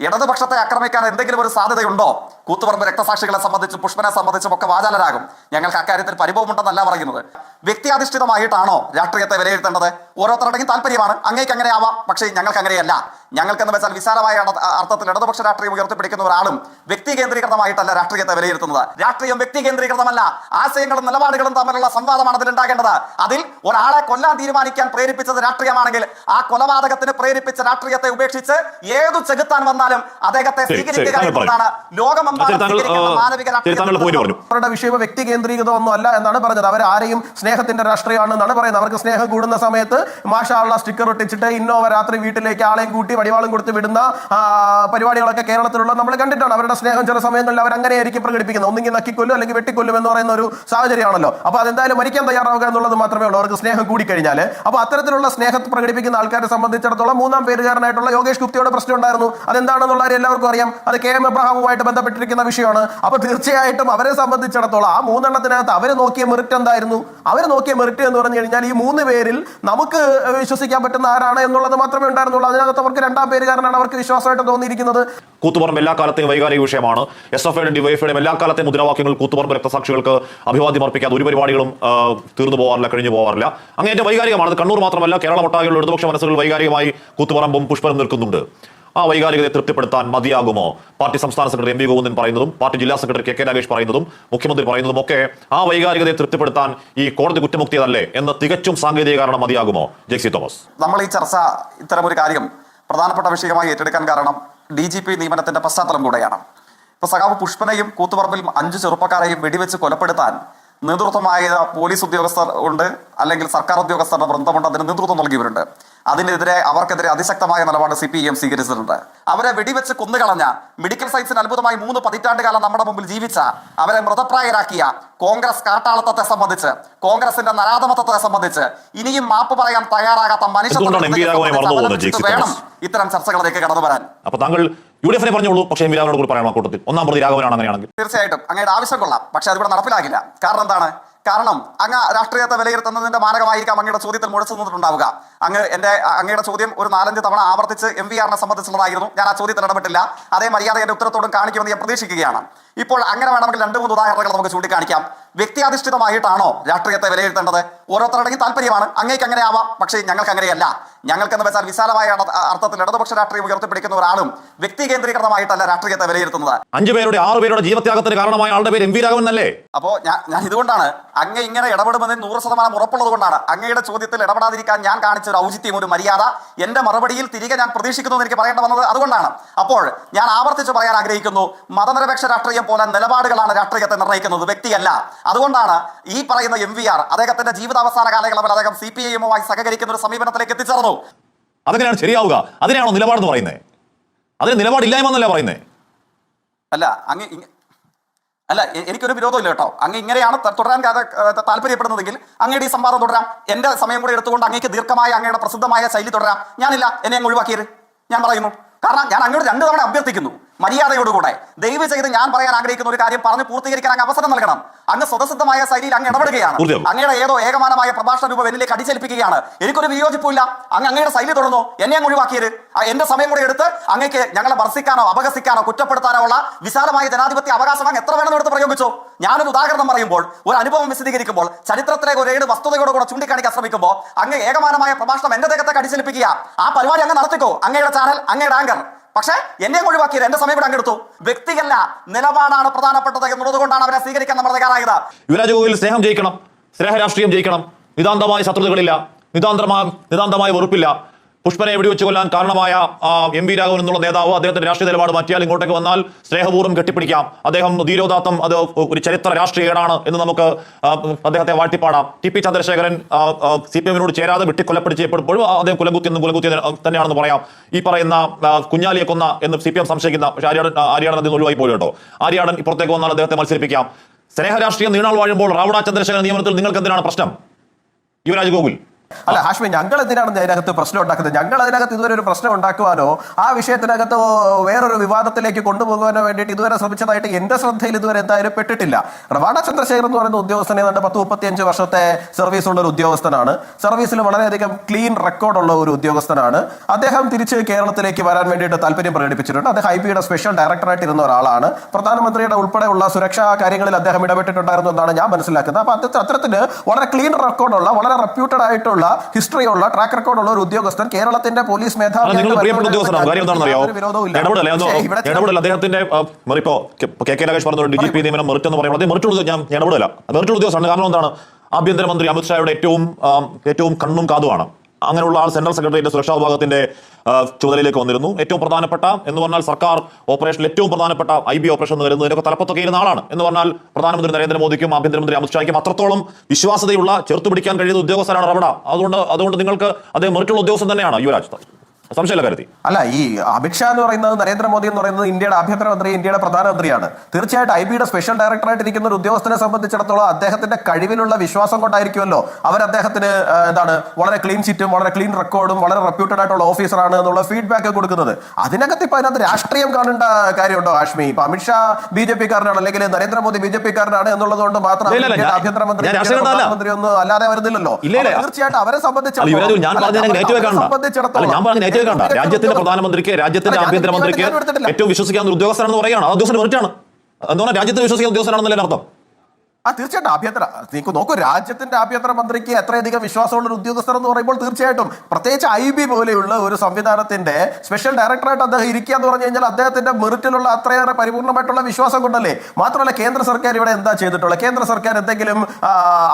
ഇടതുപക്ഷത്തെ ആക്രമിക്കാൻ എന്തെങ്കിലും ഒരു സാധ്യതയുണ്ടോ? കൂത്തുപറമ്പ് രക്തസാക്ഷികളെ സംബന്ധിച്ചും പുഷ്പനെ സംബന്ധിച്ചും ഒക്കെ വാചാലരാകും. ഞങ്ങൾക്ക് അക്കാര്യത്തിൽ പരിഭവമുണ്ടെന്നല്ല പറയുന്നത്. വ്യക്തിയാധിഷ്ഠിതമായിട്ടാണോ രാഷ്ട്രീയത്തെ വിലയിരുത്തേണ്ടത്? ഓരോരുത്തരുടെയും താല്പര്യമാണ്. അങ്ങേക്ക് അങ്ങനെ ആവാം പക്ഷേ ഞങ്ങൾക്ക് അങ്ങനെയല്ല. ഞങ്ങൾക്കെന്ന് വെച്ചാൽ വിശാലമായ അർത്ഥത്തിൽ ഇടതുപക്ഷ രാഷ്ട്രീയം ഉയർത്തിപ്പിടിക്കുന്ന ഒരാളും വ്യക്തി കേന്ദ്രീകൃതമായിട്ടല്ല രാഷ്ട്രീയത്തെ വിലയിരുത്തുന്നത്. രാഷ്ട്രീയം വ്യക്തി കേന്ദ്രീകൃതമല്ല. ആശയങ്ങളും നിലപാടുകളും തമ്മിലുള്ള സംവാദമാണ് അതിൽ ഉണ്ടാകേണ്ടത്. അതിൽ ഒരാളെ കൊല്ലാൻ തീരുമാനിക്കാൻ പ്രേരിപ്പിച്ചത് രാഷ്ട്രീയമാണെങ്കിൽ ആ കൊലപാതകത്തിന് പ്രേരിപ്പിച്ച രാഷ്ട്രീയത്തെ ഉപേക്ഷിച്ച് ഏതു ചെകുത്താൻ വന്നാലും അദ്ദേഹത്തെ സ്വീകരിക്കുകയാണ് ശരി, സ്വീകരിക്കുക എന്നതാണ് ലോകമെമ്പാടും മാനവിക അവരുടെ വിഷയം വ്യക്തി കേന്ദ്രീകൃതമൊന്നും അല്ല എന്നാണ് പറഞ്ഞത്. അവർ ആരെയും സ്നേഹത്തിന്റെ രാഷ്ട്രീയമാണെന്നാണ് പറയുന്നത്. അവർക്ക് സ്നേഹം കൂടുന്ന സമയത്ത് മാഷാള്ള സ്റ്റിക്കർ ഒട്ടിച്ചിട്ട് ഇന്നോവ രാത്രി വീട്ടിലേക്ക് ആളെയും കൂട്ടി വടിവാളും കൊടുത്ത് വിടുന്ന പരിപാടികളൊക്കെ കേരളത്തിലുള്ള നമ്മൾ കണ്ടിട്ടാണ്. അവരുടെ സ്നേഹം ചില സമയങ്ങളിൽ അവർ അങ്ങനെയായിരിക്കും പ്രകടിപ്പിക്കുന്നത്. ഒന്നെങ്കിൽ നക്കിക്കൊല്ലും അല്ലെങ്കിൽ വെട്ടിക്കൊല്ലും എന്ന് പറയുന്ന ഒരു സാഹചര്യമാണല്ലോ. അപ്പോൾ അതെന്തായാലും മരിക്കാൻ തയ്യാറാവുക എന്നുള്ളത് മാത്രമേ ഉള്ളൂ. അവർക്ക് സ്നേഹം കൂടിക്കഴിഞ്ഞാൽ അപ്പോൾ അത്തരത്തിലുള്ള സ്നേഹം പ്രകടിപ്പിക്കുന്ന ആൾക്കാരെ സംബന്ധിച്ചിടത്തോളം മൂന്നാം പേരുകാരനായിട്ടുള്ള യോഗേഷ് ഗുപ്തയുടെ പ്രശ്നം ഉണ്ടായിരുന്നു. അതെന്താണെന്നുള്ള കാര്യം എല്ലാവർക്കും അറിയാം. അത് കെ എം എബ്രഹാമുമായിട്ട് ബന്ധപ്പെട്ടിരിക്കുന്ന വിഷയമാണ്. അപ്പോൾ തീർച്ചയായിട്ടും അവരെ സംബന്ധിച്ചിടത്തോളം ആ മൂന്നെണ്ണത്തിനകത്ത് അവർ നോക്കിയ മെറിറ്റ് എന്തായിരുന്നു? അവർ നോക്കിയ മെറിറ്റ് എന്ന് പറഞ്ഞു കഴിഞ്ഞാൽ ഈ മൂന്ന് പേരിൽ നമുക്ക് വിശ്വസിക്കാൻ പറ്റുന്ന ആരാണ് എന്നുള്ളത് മാത്രമേ ഉണ്ടായിരുന്നുള്ളൂ. അതിനകത്ത് അവർക്ക് രണ്ടാം പേരുകാരനാണ് അവർക്ക് വിശ്വാസമായിട്ട് തോന്നിയിരിക്കുന്നത്. കൂത്തുപറമ്പ് എല്ലാ കാലത്തെയും വൈകാരിക വിഷയമാണ്. എസ് എഫ് ഐയുടെ ഡിവൈഫൈയുടെയും എല്ലാ കാലത്തെയും മുദ്രാവാക്യങ്ങൾ കൂത്തുപറമ്പ് രക്തസാക്ഷികൾക്ക് അഭിവാദ്യം അർപ്പിക്കാതെ ഒരു പരിപാടികളും തീർന്നു പോകാറില്ല കഴിഞ്ഞു പോകാറില്ല അങ്ങേറ്റം വൈകാരികമാണ്. അത് കണ്ണൂർ മാത്രമല്ല കേരള ഒട്ടാകെയുള്ള ഇടതുപക്ഷ മനസ്സുകൾ വൈകാരികമായി കൂത്തുപറമ്പും പുഷ്പനും നിൽക്കുന്നുണ്ട്. ആ വൈകാരികതയെ തൃപ്തിപ്പെടുത്താൻ മതിയാകുമോ? പാർട്ടി സംസ്ഥാന സെക്രട്ടറി എം വി ഗോവിന്ദൻ പറയുന്നതും പാർട്ടി ജില്ലാ സെക്രട്ടറി കെ കെ രാഗേഷ് പറയുന്നതും മുഖ്യമന്ത്രി പറയുന്നതും ഒക്കെ ആ വൈകാരികതയെ തൃപ്തിപ്പെടുത്താൻ ഈ കോടതി കുറ്റമുക്തിയതല്ലേ എന്ന തികച്ചും സാങ്കേതിക കാരണം മതിയാകുമോ? ജെക്സി തോമസ്. നമ്മൾ ഈ ചർച്ച ഇത്തരമൊരു കാര്യം പ്രധാനപ്പെട്ട വിഷയമായി ഏറ്റെടുക്കാൻ കാരണം ഡി ജി പി നിയമനത്തിന്റെ പശ്ചാത്തലം കൂടെയാണ്. ഇപ്പൊ സഖാവ് പുഷ്പനെയും കൂത്തുപറമ്പിൽ അഞ്ച് ചെറുപ്പക്കാരെയും വെടിവെച്ച് കൊലപ്പെടുത്താൻ നേതൃത്വമായ പോലീസ് ഉദ്യോഗസ്ഥർ ഉണ്ട് അല്ലെങ്കിൽ സർക്കാർ ഉദ്യോഗസ്ഥരുടെ വൃന്ദമുണ്ട് അതിന് നേതൃത്വം നൽകിയവരുണ്ട്. അതിനെതിരെ അവർക്കെതിരെ അതിശക്തമായ നിലപാട് സി പി എം സ്വീകരിച്ചിട്ടുണ്ട്. അവരെ വെടിവെച്ച് കൊന്നുകളഞ്ഞ മെഡിക്കൽ സയൻസിന് അത്ഭുതമായി മൂന്ന് പതിറ്റാണ്ട് കാലം നമ്മുടെ മുമ്പിൽ ജീവിച്ച അവരെ മൃതപ്രായരാക്കിയ കോൺഗ്രസ് കാട്ടാളത്തത്തെ സംബന്ധിച്ച് കോൺഗ്രസിന്റെ നരാധമത്വത്തെ സംബന്ധിച്ച് ഇനിയും മാപ്പ് പറയാൻ തയ്യാറാകാത്ത മനുഷ്യ വേണം ഇത്തരം ചർച്ചകളിലേക്ക് കടന്നു വരാൻ. അപ്പൊ താങ്കൾ യു ഡി എഫിനെ പറഞ്ഞോളൂ പക്ഷേ എം വി രാഘവനോട് കൂടി പറയണം കൂട്ടത്തിൽ. ഒന്നാം പ്രതി രാഘവനാണ് അങ്ങനെയാണെങ്കിൽ. തീർച്ചയായിട്ടും അങ്ങയുടെ ആവശ്യം കൊള്ളാം പക്ഷെ അതിവിടെ നടപ്പിലാകില്ല. കാരണം എന്താണ്? കാരണം അങ്ങ് രാഷ്ട്രീയത്തെ വിലയിരുത്തുന്നതിന്റെ മാനകമായിരിക്കാം അങ്ങയുടെ ചോദ്യത്തിൽ മുഴച്ചു നിന്നിട്ടുണ്ടാവുക അങ്ങ് എന്റെ അങ്ങയുടെ ചോദ്യം ഒരു നാലഞ്ച് തവണ ആവർത്തിച്ച് എം വി ആറിനെ സംബന്ധിച്ചുള്ളതായിരുന്നു. ഞാൻ ആ ചോദ്യത്തിൽ ഇടപെട്ടില്ല. അതേ മര്യാദ എന്റെ ഉത്തരത്തോടും കാണിക്കുമെന്ന് ഞാൻ പ്രതീക്ഷിക്കുകയാണ്. ഇപ്പോൾ അങ്ങനെ വേണമെങ്കിൽ രണ്ട് മൂന്ന് ഉദാഹരണങ്ങൾ നമുക്ക് ചൂണ്ടിക്കാണിക്കാം. വ്യക്തിയാധിഷ്ഠിതമായിട്ടാണോ രാഷ്ട്രീയത്തെ വിലയിരുത്തേണ്ടത്? ഓരോരുത്തരുടെയും താല്പര്യമാണ്. അങ്ങേക്ക് അങ്ങനെ ആവാം പക്ഷേ ഞങ്ങൾക്ക് അങ്ങനെയല്ല. ഞങ്ങൾക്കെന്ന് വെച്ചാൽ വിശാലമായ അർത്ഥത്തിൽ ഇടതുപക്ഷ രാഷ്ട്രീയം ഉയർത്തിപ്പിടിക്കുന്ന ഒരാളും വ്യക്തി കേന്ദ്രീകൃതമായിട്ടല്ല രാഷ്ട്രീയത്തെ വിലയിരുത്തുന്നത്. അഞ്ചു പേരുടെ ആറ് പേരുടെ ജീവത്യാഗത്തിന് കാരണമായ ആളുടെ പേര് എം വി രാഘവൻ എന്നല്ലേ അപ്പോ ഞാൻ ഇതുകൊണ്ടാണ് അങ്ങ് ഇങ്ങനെ ഇടപെടുമെന്ന് നൂറ് ശതമാനം ഉറപ്പുള്ളത് കൊണ്ടാണ്. അങ്ങയുടെ ചോദ്യത്തിൽ ഇടപെടാതിരിക്കാൻ ഞാൻ കാണിച്ച ഒരു ഔചിത്യം ഒരു മര്യാദ എന്റെ മറുപടിയിൽ തിരികെ ഞാൻ പ്രതീക്ഷിക്കുന്നു എനിക്ക് പറയേണ്ടി വന്നത് അതുകൊണ്ടാണ്. അപ്പോൾ ഞാൻ ആവർത്തിച്ച് പറയാൻ ആഗ്രഹിക്കുന്നു മതനിരപേക്ഷ രാഷ്ട്രീയം പോലെ നിലപാടുകളാണ് രാഷ്ട്രീയത്തെ നിർണയിക്കുന്നത്. വ്യക്തിയല്ല. അതുകൊണ്ടാണ് ഈ പറയുന്ന എം വി ആർ അദ്ദേഹത്തിന്റെ ജീവിതാവസാന കാലയളവിൽ അദ്ദേഹം സി പി ഐഎമ്മുമായി സഹകരിക്കുന്ന ഒരു സമീപനത്തിലേക്ക് എത്തിച്ചേർന്നു. അതെങ്ങനെയാണ് ശരിയാവുക? അതിനാണോ നിലപാടെന്ന് പറയുന്നത് അതിന് നിലപാടില്ലായ്മ എന്നല്ല പറയുന്നത് അല്ല അങ്ങ് അല്ല എനിക്കൊരു വിരോധമില്ല കേട്ടോ. അങ്ങ് ഇങ്ങനെയാണ് തുടരാൻ താല്പര്യപ്പെടുന്നതെങ്കിൽ അങ്ങയുടെ ഈ സംവാദം തുടരാം. എന്റെ സമയം കൂടെ എടുത്തുകൊണ്ട് അങ്ങേക്ക് ദീർഘമായ അങ്ങയുടെ പ്രസിദ്ധമായ ശൈലി തുടരാം. ഞാനില്ല എന്നെ അങ്ങ് ഒഴിവാക്കിയത്. ഞാൻ പറയുന്നു. കാരണം ഞാൻ അങ്ങോട്ട് രണ്ടു തവണ അഭ്യർത്ഥിക്കുന്നു. മര്യാദയോടുകൂടെ ദയവ് ചെയ്ത് ഞാൻ പറയാൻ ആഗ്രഹിക്കുന്ന ഒരു കാര്യം പറഞ്ഞ് പൂർത്തീകരിക്കാൻ അങ്ങ് അവസരം നൽകണം. അങ്ങ് സ്വതസിദ്ധമായ ശൈലിയിൽ അങ്ങ് ഇടപെടുകയാണ്. അങ്ങയുടെ ഏതോ ഏകമാനമായ പ്രഭാഷണ രൂപം എന്നിലേക്ക് അടിച്ചേൽപ്പിക്കുകയാണ്. എനിക്കൊരു വിയോജിപ്പില്ല അങ്ങ് അങ്ങയുടെ ശൈലി തുടർന്നു. എന്നെ അങ്ങ് ഒഴിവാക്കിയത്. എന്റെ സമയം കൂടെ എടുത്ത് അങ്ങേക്ക് ഞങ്ങളെ വർഷിക്കാനോ അപഹസിക്കാനോ കുറ്റപ്പെടുത്താനോ ഉള്ള വിശാലമായ ജനാധിപത്യ അവകാശം അങ്ങ് എത്ര വേണമെന്ന് എടുത്ത് പ്രയോഗിച്ചു? ഞാനൊരു ഉദാഹരണം പറയുമ്പോൾ ഒരു അനുഭവം വിശദീകരിക്കുമ്പോൾ ചരിത്രത്തിലെ ഒരു ഏട് വസ്തുതയോട് കൂടെ ചൂണ്ടിക്കാണിക്കാൻ ശ്രമിക്കുമ്പോൾ അങ്ങ് ഏകമാനമായ പ്രഭാഷണം എന്റെ ദേഹത്തെ അടിച്ചേൽപ്പിക്കുക. ആ പരിപാടി അങ്ങ് നടത്തിക്കോ. അങ്ങയുടെ ചാനൽ അങ്ങയുടെ ആങ്കർ. പക്ഷേ എന്നെ കൂടി ഒഴിവാക്കിയത് എന്റെ സമയം ഇവിടെ അങ്ങെടുത്തു. വ്യക്തികല്ല നിലപാടാണ് പ്രധാനപ്പെട്ടത് എന്നുള്ളത് കൊണ്ടാണ് അവരെ സ്വീകരിക്കാൻ നമ്മൾ തയ്യാറായത്. യുവരാജ് ഗോകുൽ സ്നേഹം ജയിക്കണം സ്നേഹ രാഷ്ട്രീയം ജയിക്കണം. നിതാന്തമായ ശത്രുതകളില്ല. നിതാന്തമായ നിതാന്തമായ വെറുപ്പില്ല. പുഷ്പനെ വെടിവെച്ച് കൊല്ലാൻ കാരണമായ എം വി രാഘവൻ എന്നുള്ള നേതാവ് അദ്ദേഹത്തിന്റെ രാഷ്ട്രീയ നിലപാട് മാറ്റിയാൽ ഇങ്ങോട്ടേക്ക് വന്നാൽ സ്നേഹപൂർവം കെട്ടിപ്പിടിക്കാം. അദ്ദേഹം ധീരോദാത്തം അത് ഒരു ചരിത്ര രാഷ്ട്രീയനാണ് എന്ന് നമുക്ക് അദ്ദേഹത്തെ വാഴ്ത്തിപ്പാടാം. T P Chandrasekharan C P എമ്മിനോട് ചേരാതെ വെട്ടിക്കൊലപ്പെട്ട് ചെയ്യപ്പെടുമ്പോഴും അദ്ദേഹം കുലംകുത്തി എന്നും കുലംകുത്തി തന്നെയാണെന്ന് പറയാം. ഈ പറയുന്ന കുഞ്ഞാലിയെ കൊന്ന എന്ന് സി പി എം സംശയിക്കുന്ന പക്ഷേ ആര്യാടൻ ആര്യാടൻ അതിൽ ഒഴിവായി പോലും കേട്ടോ ആര്യാടൻ ഇപ്പുറത്തേക്ക് വന്നാൽ അദ്ദേഹത്തെ മത്സരിപ്പിക്കാം. സ്നേഹരാഷ്ട്രീയം നീണാൾ വാഴുമ്പോൾ റാവണ ചന്ദ്രശേഖരൻ നിയമനത്തിൽ നിങ്ങൾക്ക് എന്തിനാണ് പ്രശ്നം? യുവരാജ് ഗോകുൽ. അല്ല ഹാഷ്മി ഞങ്ങൾ എന്തിനാണ് അതിനകത്ത് പ്രശ്നം ഉണ്ടാക്കുന്നത്? ഞങ്ങൾ അതിനകത്ത് ഇതുവരെ ഒരു പ്രശ്നം ഉണ്ടാക്കുവാനോ ആ വിഷയത്തിനകത്ത് വേറൊരു വിവാദത്തിലേക്ക് കൊണ്ടുപോകാനോ വേണ്ടിയിട്ട് ഇതുവരെ ശ്രമിച്ചതായിട്ട് എന്റെ ശ്രദ്ധയിൽ ഇതുവരെ എന്തായാലും പെട്ടിട്ടില്ല. റവാഡ ചന്ദ്രശേഖർ എന്ന് പറയുന്ന ഉദ്യോഗസ്ഥനെ ഏതാണ്ട് പത്ത് മുപ്പത്തിയഞ്ച് വർഷത്തെ സർവീസ് ഉള്ള ഒരു ഉദ്യോഗസ്ഥനാണ്. സർവീസിൽ വളരെയധികം ക്ലീൻ റെക്കോർഡുള്ള ഒരു ഉദ്യോഗസ്ഥനാണ്. അദ്ദേഹം തിരിച്ച് കേരളത്തിലേക്ക് വരാൻ വേണ്ടിയിട്ട് താല്പര്യം പ്രകടിപ്പിച്ചിട്ടുണ്ട്. അദ്ദേഹം ഐ പിയുടെ സ്പെഷ്യൽ ഡയറക്ടറായിട്ട് ഇരുന്ന ഒരാളാണ്. പ്രധാനമന്ത്രിയുടെ ഉൾപ്പെടെയുള്ള സുരക്ഷാ കാര്യങ്ങളിൽ അദ്ദേഹം ഇടപെട്ടിട്ടുണ്ടായിരുന്നു എന്നാണ് ഞാൻ മനസ്സിലാക്കുന്നത്. അപ്പൊ അത്തരത്തിൽ വളരെ ക്ലീൻ റെക്കോർഡുള്ള വളരെ റെപ്യൂട്ടഡ് ആയിട്ടുള്ള ഹിസ്റ്ററിയുള്ള ട്രാക്ക് റെക്കോർഡ് ഉള്ള ഒരു ഉദ്യോഗസ്ഥൻ കേരളത്തിന്റെ പോലീസ് മേധാവി അല്ല, നിങ്ങൾ പ്രിയപ്പെട്ട ഉദ്യോഗസ്ഥനാണ്. കാര്യം എന്താണെന്ന് അറിയോ ഇടപെടൽ ഇവിടെ ഇടപെടൽ അദ്ദേഹത്തിന്റെ ആ, ഇപ്പോ കെ കെ കെ രാകേഷ് പറഞ്ഞ ഡി ജി പി നിയമനം മെറിറ്റ് എന്ന് പറയുമ്പോൾ മെറിറ്റ് ഉള്ള ഞാൻ മെറിറ്റ് കാരണം എന്താണ്? ആഭ്യന്തരമന്ത്രി അമിത്ഷായുടെ ഏറ്റവും ഏറ്റവും കണ്ണും കാതുമാണ്. അങ്ങനെയുള്ള ആൾ സെൻട്രൽ സെക്രട്ടറിയുടെ സുരക്ഷാ വിഭാഗത്തിന്റെ ചുമതലയിലേക്ക് വന്നിരുന്നു. ഏറ്റവും പ്രധാനപ്പെട്ട എന്ന് പറഞ്ഞാൽ സർക്കാർ ഓപ്പറേഷനിൽ ഏറ്റവും പ്രധാനപ്പെട്ട ഐ ബി ഓപ്പറേഷൻ വരുന്നതിനൊക്കെ തലപ്പത്തൊക്കെ ആളാണ് എന്ന് പറഞ്ഞാൽ പ്രധാനമന്ത്രി നരേന്ദ്രമോദിക്കും ആഭ്യന്തരമന്ത്രി അമിത്ഷായ്ക്കും അത്രത്തോളം വിശ്വാസതയുള്ള ചേർത്ത് പിടിക്കാൻ കഴിയുന്ന ഉദ്യോഗസ്ഥരാണ് റബട അതുകൊണ്ട് അതുകൊണ്ട് നിങ്ങൾക്ക് അദ്ദേഹം മെറിറ്റുള്ള ഉദ്യോഗസ്ഥൻ തന്നെയാണ് യുവരാജ്. സംശയമില്ല കരുതി. അല്ല ഈ അമിത്ഷാ എന്ന് പറയുന്നത് നരേന്ദ്രമോദി എന്ന് പറയുന്നത് ഇന്ത്യയുടെ ആഭ്യന്തരമന്ത്രി ഇന്ത്യയുടെ പ്രധാനമന്ത്രിയാണ്. തീർച്ചയായിട്ടും ഐ ബിയുടെ സ്പെഷ്യൽ ഡയറക്ടറായിട്ട് ഇരിക്കുന്ന ഒരു ഉദ്യോഗസ്ഥനെ സംബന്ധിച്ചിടത്തോളം അദ്ദേഹത്തിന്റെ കഴിവിലുള്ള വിശ്വാസം കൊണ്ടായിരിക്കുമല്ലോ അവർ അദ്ദേഹത്തിന് എന്താണ് വളരെ ക്ലീൻ ചിറ്റും വളരെ ക്ലീൻ റെക്കോർഡും വളരെ റെപ്യൂട്ടഡ് ആയിട്ടുള്ള ഓഫീസറാണ് എന്നുള്ള ഫീഡ്ബാക്ക് കൊടുക്കുന്നത്. അതിനകത്ത് ഇപ്പൊ അതിനകത്ത് രാഷ്ട്രീയം കാണേണ്ട കാര്യമുണ്ടോ ആഷ്മി? ഇപ്പൊ അമിത്ഷാ ബി ജെ പി കാരനാണ് അല്ലെങ്കിൽ നരേന്ദ്രമോദി ബി ജെ പി കാരനാണ് എന്നുള്ളത് കൊണ്ട് മാത്രം ആഭ്യന്തരമന്ത്രി. പ്രധാനമന്ത്രി ഒന്നും അല്ലാതെ വരുന്നില്ലല്ലോ. തീർച്ചയായിട്ടും അവരെ സംബന്ധിച്ചിടത്തോളം കണ്ട രാജ്യത്തിന്റെ പ്രധാനമന്ത്രിക്ക് രാജ്യത്തിന്റെ ആഭ്യന്തരമന്ത്രിക്ക് ഏറ്റവും വിശ്വസിക്കാവുന്ന ഉദ്യോഗസ്ഥനാണെന്ന് പറയുകയാണ്. ആ ഉദ്യോഗസ്ഥൻ മെറിറ്റാണ് എന്താണ് രാജ്യത്തെ വിശ്വസിക്കുന്ന ഉദ്യോഗസ്ഥനാണെന്നല്ലേ അർത്ഥം ആ തീർച്ചയായിട്ടും ആഭ്യന്തര നിങ്ങൾക്ക് നോക്കൂ രാജ്യത്തിന്റെ ആഭ്യന്തര മന്ത്രിക്ക് എത്രയധികം വിശ്വാസമുള്ള ഒരു ഉദ്യോഗസ്ഥർ എന്ന് പറയുമ്പോൾ തീർച്ചയായിട്ടും പ്രത്യേകിച്ച് ഐ ബി പോലെയുള്ള ഒരു സംവിധാനത്തിന്റെ സ്പെഷ്യൽ ഡയറക്ടറായിട്ട് അദ്ദേഹം ഇരിക്കുക എന്ന് പറഞ്ഞു കഴിഞ്ഞാൽ അദ്ദേഹത്തിന്റെ മെറിറ്റിലുള്ള അത്രയേറെ പരിപൂർണമായിട്ടുള്ള വിശ്വാസം കൊണ്ടല്ലേ? മാത്രമല്ല കേന്ദ്ര സർക്കാർ ഇവിടെ എന്താ ചെയ്തിട്ടുള്ളത്? കേന്ദ്ര സർക്കാർ എന്തെങ്കിലും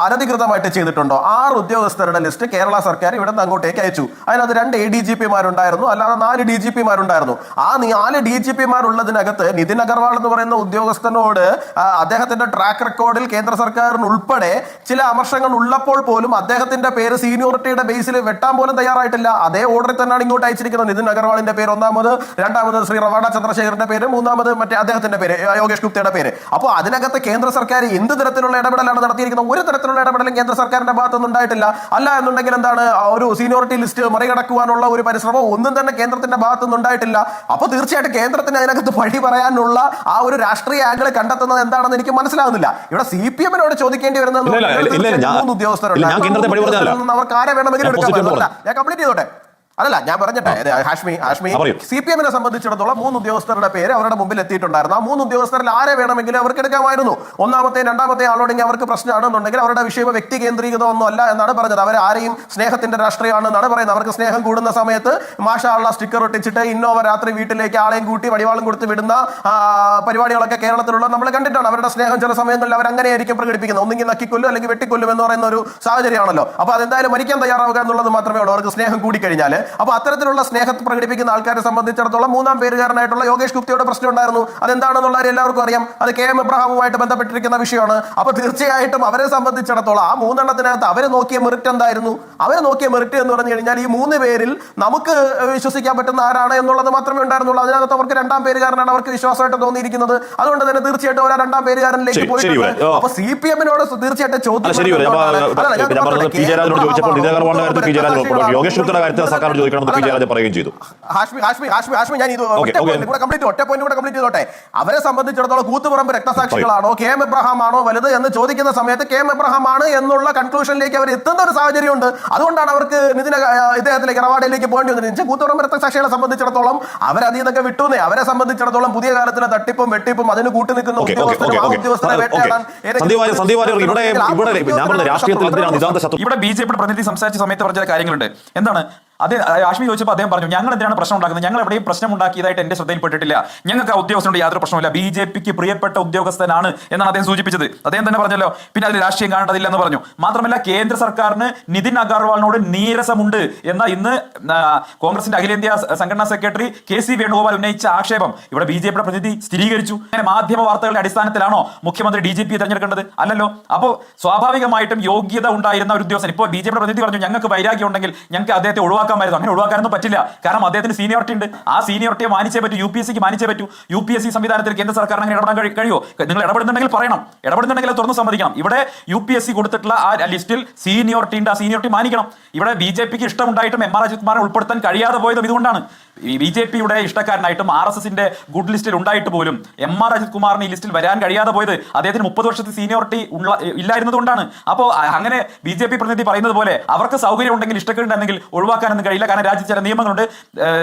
അനധികൃതമായിട്ട് ചെയ്തിട്ടുണ്ടോ? ആറ് ഉദ്യോഗസ്ഥരുടെ ലിസ്റ്റ് കേരള സർക്കാർ ഇവിടെ നിന്ന് അങ്ങോട്ടേക്ക് അയച്ചു. അതിനകത്ത് രണ്ട് എ ഡി ജി പിമാരുണ്ടായിരുന്നു അല്ലാതെ നാല് ഡി ജി പിമാരുണ്ടായിരുന്നു ആ നാല് ഡി ജി പിമാരുള്ളതിനകത്ത് നിതിൻ അഗർവാൾ എന്ന് പറയുന്ന ഉദ്യോഗസ്ഥനോട് അദ്ദേഹത്തിന്റെ ട്രാക്ക് റെക്കോർഡിൽ കേന്ദ്ര സർക്കാരിന് ഉൾപ്പെടെ ചില അമർഷങ്ങൾ ഉള്ളപ്പോൾ പോലും അദ്ദേഹത്തിന്റെ പേര് സീനിയോറിറ്റിയുടെ ബേസിൽ വെട്ടാൻ പോലും തയ്യാറായിട്ടില്ല. അതേ ഓർഡറിൽ തന്നെയാണ് ഇങ്ങോട്ട് അയച്ചിരിക്കുന്നത്. നിതിൻ അഗർവാളിന്റെ പേര് ഒന്നാമത്. രണ്ടാമത് ശ്രീ റവാഡ ചന്ദ്രശേഖരന്റെ പേര്. മൂന്നാമത് മറ്റേ അദ്ദേഹത്തിന്റെ പേര് യോഗേഷ് ഗുപ്തയുടെ പേര്. അപ്പോൾ അതിനകത്ത് കേന്ദ്ര സർക്കാർ എന്ത് തരത്തിലുള്ള ഇടപെടലാണ് നടത്തിയിരിക്കുന്നത്? ഒരു തരത്തിലുള്ള ഇടപെടലും കേന്ദ്ര സർക്കാരിന്റെ ഭാഗത്തൊന്നും ഉണ്ടായിട്ടില്ല. അല്ല എന്നുണ്ടെങ്കിൽ എന്താണ് ഒരു സീനിയോറിറ്റി ലിസ്റ്റ് മറികടക്കുവാനുള്ള ഒരു പരിശ്രമം ഒന്നും തന്നെ കേന്ദ്രത്തിന്റെ ഭാഗത്തുനിന്ന് ഉണ്ടായിട്ടില്ല. അപ്പോൾ തീർച്ചയായിട്ടും കേന്ദ്രത്തിന് അതിനകത്ത് വഴി പറയാനുള്ള ആ ഒരു രാഷ്ട്രീയ ആംഗിൾ കണ്ടെത്തുന്നത് എന്താണെന്ന് എനിക്ക് മനസ്സിലാകുന്നില്ല ഇവിടെ സി പി എമ്മിനോട് ചോദിക്കേണ്ടി വരുന്നത് ഉദ്യോഗസ്ഥരുണ്ട്. അവർക്ക് ആരെ വേണമെങ്കിലും എടുക്കാൻ ഞാൻ കംപ്ലീറ്റ് ചെയ്തോട്ടെ. അല്ലല്ല ഞാൻ പറഞ്ഞിട്ടെ ഹാഷ്മി ഹാഷ്മി. സി പി എമ്മിനെ സംബന്ധിച്ചിടത്തോളം മൂന്ന് ഉദ്യോഗസ്ഥരുടെ പേര് അവരുടെ മുമ്പിൽ എത്തിയിട്ടുണ്ടായിരുന്നു ആ മൂന്ന് ഉദ്യോഗസ്ഥരിൽ ആരെ വേണമെങ്കിലും അവർക്ക് എടുക്കാമായിരുന്നു. ഒന്നാമത്തെ രണ്ടാമത്തെ ആളോടെങ്കിൽ അവർക്ക് പ്രശ്നമാണെന്നുണ്ടെങ്കിൽ അവരുടെ വിഷയം വ്യക്തി കേന്ദ്രീകൃതമൊന്നും അല്ല എന്നാണ് പറഞ്ഞത്. അവർ ആരെയും സ്നേഹത്തിന്റെ രാഷ്ട്രീയമാണെന്നാണ് പറയുന്നത്. അവർക്ക് സ്നേഹം കൂടുന്ന സമയത്ത് മാഷാള്ള സ്റ്റിക്കർ ഒട്ടിച്ചിട്ട് ഇന്നോവ രാത്രി വീട്ടിലേക്ക് ആളെയും കൂട്ടി വടിവാളും കൊടുത്ത് വിടുന്ന പരിപാടികളൊക്കെ കേരളത്തിലുള്ള നമ്മൾ കണ്ടിട്ടാണ്. അവരുടെ സ്നേഹം ചില സമയങ്ങളിൽ അവർ അങ്ങനെയായിരിക്കും പ്രകടിപ്പിക്കുന്നത്. ഒന്നെങ്കിൽ നക്കിക്കൊല്ലും അല്ലെങ്കിൽ വെട്ടിക്കൊല്ലും എന്ന് പറയുന്ന ഒരു സാഹചര്യമാണല്ലോ. അപ്പൊ അതെന്തായാലും മരിക്കാൻ തയ്യാറാവുക എന്നുള്ളത് മാത്രമേ ഉള്ളൂ. അവർക്ക് സ്നേഹം കൂടി കഴിഞ്ഞാൽ അപ്പൊ അത്തരത്തിലുള്ള സ്നേഹം പ്രകടിപ്പിക്കുന്ന ആൾക്കാരെ സംബന്ധിച്ചിടത്തോളം മൂന്നാം പേരുകാരനായിട്ടുള്ള യോഗേഷ് ഗുപ്തയുടെ പ്രശ്നം ഉണ്ടായിരുന്നു. അതെന്താണെന്നുള്ള എല്ലാവർക്കും അറിയാം. അത് കെ എം എബ്രഹാമുമായിട്ട് ബന്ധപ്പെട്ടിരിക്കുന്ന വിഷയമാണ്. അപ്പോൾ തീർച്ചയായിട്ടും അവരെ സംബന്ധിച്ചിടത്തോളം ആ മൂന്നെണ്ണത്തിനകത്ത് അവരെ നോക്കിയ മെറിറ്റ് എന്തായിരുന്നു? അവരെ നോക്കിയ മെറിറ്റ് എന്ന് പറഞ്ഞു കഴിഞ്ഞാൽ ഈ മൂന്ന് പേരിൽ നമുക്ക് വിശ്വസിക്കാൻ പറ്റുന്ന ആരാണ് എന്നുള്ളത് മാത്രമേ ഉണ്ടായിരുന്നുള്ളൂ. അതിനകത്ത് അവർക്ക് രണ്ടാം പേരുകാരനാണ് അവർക്ക് വിശ്വാസമായിട്ട് തോന്നിയിരിക്കുന്നത്. അതുകൊണ്ട് തന്നെ തീർച്ചയായിട്ടും അവർ രണ്ടാം പേരുകാരനിലേക്ക് പോയിട്ടുണ്ട്. അപ്പൊ സി പി എമ്മിനോട് തീർച്ചയായിട്ടും ചോദ്യം യോഗേഷ് ഗുപ്തയുടെ കാര്യത്തിൽ സർക്കാർ ചോദിക്കണമെന്ന് പി ജയരാജൻ പറയുകയും ചെയ്തു. ഹാഷ്മി ഹാഷ്മി ഹാഷ്മി ഹാഷ്മി ഞാൻ ഇത് ഒറ്റ. പോയിന്റ് കൂടെ കംപ്ലീറ്റ് ഒറ്റ പോയിന്റ് കൂടെ കംപ്ലീറ്റ് ചെയ്തോട്ടെ. അവരെ സംബന്ധിച്ചിടത്തോളം കൂത്തുപറമ്പ് രക്തസാക്ഷികളാണോ കെ എം എബ്രഹാം ആണോ വലുത് എന്ന് ചോദിക്കുന്ന സമയത്ത് കെ എം എബ്രഹാം ആണ് എന്നുള്ള കൺക്ലൂഷനിലേക്ക് അവർ എത്തുന്ന ഒരു സാഹചര്യമുണ്ട്. അതുകൊണ്ടാണ് അവർക്ക് നിതിന ഇദ്ദേഹത്തിലേക്ക് റവാർഡിലേക്ക് പോകേണ്ടി വന്നത്. കൂത്തുപറമ്പ് രക്തസാക്ഷികളെ സംബന്ധിച്ചിടത്തോളം അവർ അതിൽ നിന്നൊക്കെ വിട്ടുന്നേ. അവരെ സംബന്ധിച്ചിടത്തോളം പുതിയ കാലത്തിലെ തട്ടിപ്പും വെട്ടിപ്പും അതിന് കൂട്ടി നിൽക്കുന്ന ഓക്കേ, ഓക്കേ, ഉദ്യോഗസ്ഥരും ആ ഉദ്യോഗസ്ഥരെ ഓക്കേ. വേട്ടയാടാൻ ഏതെങ്കിലും സന്ദീപ് വാര്യർ, സന്ദീപ് വാര്യർ, ഇവിടെ ആ ഇവിടെ ഞാൻ പറഞ്ഞ രാഷ്ട്രീയത്തിൽ എന്തിനാണ് നിതാന്ത ഇവിടെ ബി ജെ പിയുടെ പ്രതിനിധി സംസാരിച്ച സമയത്ത് പറഞ്ഞ കാര്യങ്ങളുണ്ട്. എന്താണ്? അത് ആഷ്മി ചോദിച്ചപ്പോൾ അദ്ദേഹം പറഞ്ഞു ഞങ്ങൾ എന്തിനാണ് പ്രശ്നം ഉണ്ടാക്കുന്നത്? ഞങ്ങൾ എവിടെയും പ്രശ്നം ഉണ്ടാക്കിയതായിട്ട് എന്റെ ശ്രദ്ധയിൽപ്പെട്ടിട്ടില്ല. ഞങ്ങൾക്ക് ആ ഉദ്യോഗസ്ഥനോട് യാതൊരു പ്രശ്നമില്ല ബി ജെ പിക്ക് പ്രിയപ്പെട്ട ഉദ്യോഗസ്ഥനാണ് എന്നാണ് അദ്ദേഹം സൂചിപ്പിച്ചത്. അദ്ദേഹം തന്നെ പറഞ്ഞല്ലോ പിന്നെ അതിൽ രാഷ്ട്രീയം കാണേണ്ടതില്ല എന്ന് പറഞ്ഞു. മാത്രമല്ല കേന്ദ്ര സർക്കാരിന് നിതിൻ അഗർവാളിനോട് നീരസമുണ്ട് എന്ന ഇന്ന് കോൺഗ്രസിന്റെ അഖിലേന്ത്യാ സംഘടനാ സെക്രട്ടറി കെ സി വേണുഗോപാൽ ഉന്നയിച്ച ആക്ഷേപം. ഇവിടെ ബി ജെ പിയുടെ പ്രതിനിധി സ്ഥിരീകരിച്ചു. അങ്ങനെ മാധ്യമ വാർത്തകളുടെ അടിസ്ഥാനത്തിലാണോ മുഖ്യമന്ത്രി ഡി ജി പി തെരഞ്ഞെടുക്കേണ്ടത്? അല്ലല്ലോ. അപ്പോൾ സ്വാഭാവികമായിട്ടും യോഗ്യത ഉണ്ടായിരുന്ന ഒരു ഉദ്യോഗസ്ഥൻ. ഇപ്പോൾ ബി ജെ പിയുടെ പ്രതിനിധി പറഞ്ഞു ഞങ്ങൾക്ക് വൈരാഗ്യം ഉണ്ടെങ്കിൽ ഞങ്ങൾക്ക് അദ്ദേഹത്തെ ഒഴിവാക്കാൻ ഒഴിവാക്കാമായിരുന്നു. അങ്ങനെ ഒഴിവാക്കാനൊന്നും പറ്റില്ല. കാരണം അദ്ദേഹത്തിന് സീനിയോറിറ്റി ഉണ്ട്. ആ സീനിയോറിറ്റിയെ മാനിച്ചേ പറ്റൂ. യു പി എസ് സിക്ക് മാനിച്ചേ പറ്റൂ. യു പി എസ് സി സംവിധാനത്തിൽ കേന്ദ്ര സർക്കാരിന് അങ്ങനെ ഇടപെടാൻ കഴി- കഴിയുമോ? നിങ്ങൾ ഇടപെടുന്നുണ്ടെങ്കിൽ പറയണം. ഇടപെടുന്നുണ്ടെങ്കിൽ തുറന്ന് സമ്മതിക്കണം. ഇവിടെ യു പി എസ് സി കൊടുത്തിട്ടുള്ള ആ ലിസ്റ്റിൽ സീനിയോറിറ്റി ഉണ്ട്. ആ സീനിയോറിറ്റി മാനിക്കണം. ഇവിടെ ബി ജെ പിക്ക് ഇഷ്ടമുണ്ടായിട്ടും എം ആർ അജിത് കുമാറിനെ ഉൾപ്പെടുത്താൻ കഴിയാതെ പോയതും ഇതുകൊണ്ടാണ്. ബി ജെ പിയുടെ ഇഷ്ടക്കാരനായിട്ടും ആർ എസ് എസിന്റെ ഗുഡ് ലിസ്റ്റിൽ ഉണ്ടായിട്ട് പോലും എം ആർ അജിത് കുമാറിന് ഈ ലിസ്റ്റിൽ വരാൻ കഴിയാതെ പോയത് അദ്ദേഹത്തിന് മുപ്പത് വർഷത്തെ സീനിയോറിറ്റി ഉള്ള ഇല്ലായിരുന്നതുകൊണ്ടാണ്. അപ്പോൾ അങ്ങനെ ബി ജെ പി പ്രതിനിധി പറയുന്നത് പോലെ അവർക്ക് സൗകര്യം ഉണ്ടെങ്കിൽ ഇഷ്ടക്കേടുണ്ടെങ്കിൽ ഒഴിവാക്കാനൊന്നും കഴിയില്ല. കാരണം രാജ്യത്ത് ചില നിയമങ്ങളുണ്ട്.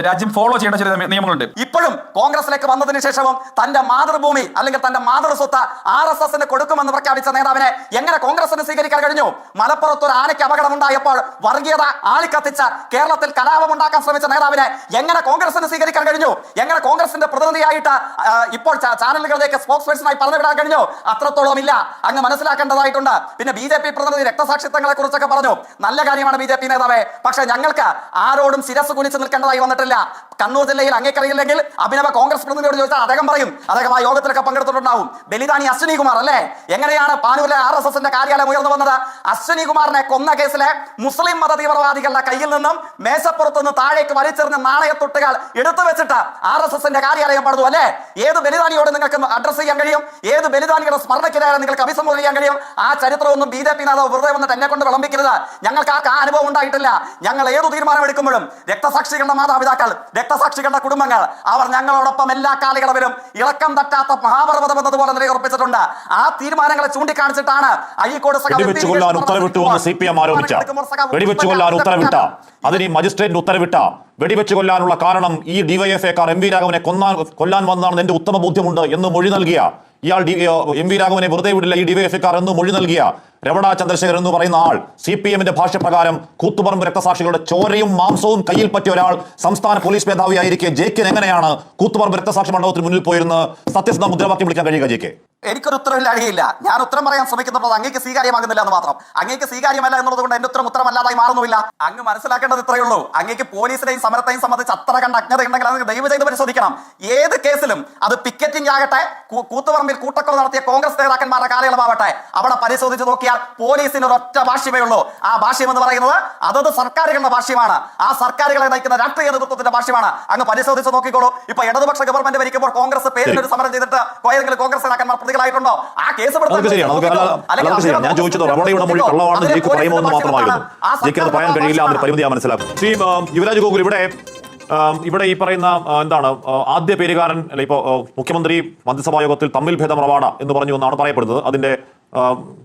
രാജ്യം ഫോളോ ചെയ്യേണ്ട ചില നിയമങ്ങളുണ്ട്. ഇപ്പോഴും കോൺഗ്രസിലേക്ക് വന്നതിന് ശേഷവും തന്റെ മാതൃഭൂമി അല്ലെങ്കിൽ തന്റെ മാതൃ സ്വത്ത് ആർ എസ് എസിന് കൊടുക്കുമെന്ന് പ്രഖ്യാപിച്ച നേതാവിനെ എങ്ങനെ കോൺഗ്രസിന് സ്വീകരിക്കാൻ കഴിഞ്ഞു? മലപ്പുറത്ത് ഒരു ആനയ്ക്ക് അപകടമുണ്ടായപ്പോൾ വർഗീയത ആളിക്കത്തിച്ച കേരളത്തിൽ കലാപം ഉണ്ടാക്കാൻ ശ്രമിച്ച നേതാവിനെ എങ്ങനെ കോൺഗ്രസിന് സ്വീകരിക്കാൻ കഴിഞ്ഞു? എങ്ങനെ കോൺഗ്രസിന്റെ പ്രതിനിധിയായിട്ട് ഇപ്പോൾ ചാനലുകളിലേക്ക് സ്പോക്സ് പേഴ്സണായി പറഞ്ഞു വിടാൻ കഴിഞ്ഞു? അത്രത്തോളം ഇല്ല അങ്ങ് മനസ്സിലാക്കേണ്ടതായിട്ടുണ്ട്. പിന്നെ ബി ജെ പി പ്രതിനിധി രക്തസാക്ഷിത്വങ്ങളെ കുറിച്ചൊക്കെ പറഞ്ഞു. നല്ല കാര്യമാണ് ബി ജെ പി നേതാവേ. പക്ഷേ ഞങ്ങൾക്ക് ആരോടും ശിരസ് കുനിച്ച് നിൽക്കേണ്ടതായി വന്നിട്ടില്ല. കണ്ണൂർ ജില്ലയിൽ അങ്ങേക്കറിയില്ലെങ്കിൽ അഭിനവ കോൺഗ്രസ് പ്രതിനിധിയോട് ചോദിച്ചാൽ അദ്ദേഹം പറയും. അദ്ദേഹം ആ യോഗത്തിലൊക്കെ പങ്കെടുത്തിട്ടുണ്ടാവും. ബലിദാനി അശ്വനി കുമാർ അല്ലേ? എങ്ങനെയാണ് പാനൂരിലെ ആർ എസ് എസിന്റെ കാര്യാലയം ഉയർന്നു വന്നത്? അശ്വനി കുമാറിനെ കൊന്ന കേസിലെ മുസ്ലിം മത തീവ്രവാദികളുടെ കയ്യിൽ നിന്നും മേശപ്പുറത്ത് നിന്ന് താഴേക്ക് വലിച്ചെറിഞ്ഞ നാണയത്തൊട്ടുകൾ എടുത്തു വെച്ചിട്ട് ആർ എസ് എസിന്റെ കാര്യാലയം പണിതു അല്ലേ? ഏത് ബലിദാനിയോട് നിങ്ങൾക്ക് അഡ്രസ് ചെയ്യാൻ കഴിയും? ഏത് ബലിദാനിയുടെ സ്മരണയ്ക്കെതിരെ നിങ്ങൾക്ക് അഭിസംബോധന ചെയ്യാൻ കഴിയും? ആ ചരിത്രമൊന്നും ബി ജെ പി നേതാവ് വെറുതെ വന്നിട്ട് എന്നെ കൊണ്ട് വിളമ്പിക്കരുത്. ഞങ്ങൾക്ക് ആ അനുഭവം ഉണ്ടായിട്ടില്ല. ഞങ്ങൾ ഏത് തീരുമാനം എടുക്കുമ്പോഴും രക്തസാക്ഷികളുടെ മാതാപിതാക്കൾ രക്തസാക്ഷികളുടെ കുടുംബങ്ങൾ അവർ ഞങ്ങളോടൊപ്പം എല്ലാ കാലയളവിലും ഇളക്കം തട്ടാത്ത മഹാപർവതം എന്നതുപോലെ നിലയുറപ്പിച്ചിട്ടുണ്ട്. ആ തീരുമാനങ്ങളെ ചൂണ്ടിക്കാണിച്ചിട്ടാണ് അഴീക്കോട്. വെടിവെച്ച്. കൊല്ലാൻ ഉത്തരവിട്ടു അതിന് ഈ മജിസ്ട്രേറ്റിന് ഉത്തരവിട്ട. വെടിവെച്ച് കൊല്ലാനുള്ള കാരണം ഈ ഡിവൈഎഫ്ഐക്കാർ എം വി രാഘവനെ കൊന്നാൻ കൊല്ലാൻ വന്നതാണെന്ന് എന്റെ ഉത്തമ ബോധ്യമുണ്ട് എന്ന് മൊഴി നൽകിയ ഇയാൾ എം വി രാഘവനെ വെറുതെ വിടില്ല. ഈ ഡിവൈഎഫ്ഐക്കാർ എന്ന് മൊഴി നൽകിയ രമണ ചന്ദ്രശേഖരൻ എന്ന് പറയുന്ന ആൾ സി പി എമ്മിന്റെ ഭാഷ പ്രകാരം കൂത്തുപറമ്പ് രക്തസാക്ഷികളുടെ ചോരയും മാംസവും കയ്യിൽ പറ്റിയ ഒരാൾ സംസ്ഥാന പോലീസ് മേധാവിയായിരിക്കെ കെ എങ്ങനെയാണ് കൂത്തുപറമ്പ് രക്തസാക്ഷി മണ്ഡപത്തിന് മുന്നിൽ പോയിരുന്ന് സത്യസന്ധ മുദ്രാവാക്യം വിളിക്കാൻ കഴിയുക ജെക്കെ എനിക്കൊരു ഉത്തരവില്ല അറിയില്ല ഞാൻ ഉത്തരം പറയാൻ ശ്രമിക്കുന്നുള്ളത് അങ്ങേക്ക് സ്വീകാര്യമാകുന്നില്ല എന്ന് മാത്രം. അങ്ങേക്ക് സ്വീകാര്യമല്ല എന്നുള്ളത് കൊണ്ട് എന്റെ ഉത്തരം ഉത്തരമല്ലാതായി മാറുന്നില്ല അങ്ങ് മനസ്സിലാക്കേണ്ടത് ഇത്രയേ ഉള്ളൂ. അങ്ങേക്ക് പോലീസിനെയും സമരത്തെയും സംബന്ധിച്ച് അത്ര കണ്ട അജ്ഞത ഉണ്ടെങ്കിൽ അത് ദയവ് ചെയ്ത് പരിശോധിക്കണം. ഏത് കേസിലും അത് പിക്കറ്റിംഗ് ആകട്ടെ കൂത്തുപറമ്പിൽ കൂട്ടക്കൊല നടത്തിയ കോൺഗ്രസ് നേതാക്കന്മാരുടെ കാലയളവാകട്ടെ അവിടെ പരിശോധിച്ച് നോക്കിയാൽ പോലീസിന് ഒരൊറ്റ ഭാഷ്യമേ ഉള്ളൂ. ആ ഭാഷ്യം എന്ന് പറയുന്നത് അതത് സർക്കാരുകളുടെ ഭാഷ്യമാണ്. ആ സർക്കാരുകളെ നയിക്കുന്ന രാഷ്ട്രീയ നേതൃത്വത്തിന്റെ ഭാഷ്യമാണ്. അങ്ങ് പരിശോധിച്ച് നോക്കിക്കോളൂ. ഇപ്പൊ ഇടതുപക്ഷ ഗവൺമെന്റ് ഭരിക്കുമ്പോൾ കോൺഗ്രസ് പേരിലൊരു സമരം ചെയ്തിട്ട് ഏതെങ്കിലും കോൺഗ്രസ് നേതാക്കന്മാർ പ്രതികളായിട്ടുണ്ടോ? ആ കേസ് ഞാൻ ചോദിച്ചത് റമണയുടെ മൊഴി കള്ളമാണെന്ന് അതിലെ ജയിക്ക് പറയുമോ എന്ന് മാത്രമായിരുന്നു. ആ ജയിക്ക് അത് പറയാൻ കഴിയില്ല. പരിമിതി മനസ്സിലാക്കും. ശ്രീ യുവരാജ് ഗോകുൽ ഇവിടെ ഇവിടെ ഈ പറയുന്ന എന്താണ് ആദ്യ പേരുകാരൻ അല്ലെ ഇപ്പോൾ മുഖ്യമന്ത്രി മന്ത്രിസഭാ യോഗത്തിൽ തമ്മിൽ ഭേദം റവാഡ എന്ന് പറഞ്ഞു എന്നാണ് പറയപ്പെടുന്നത്. അതിന്റെ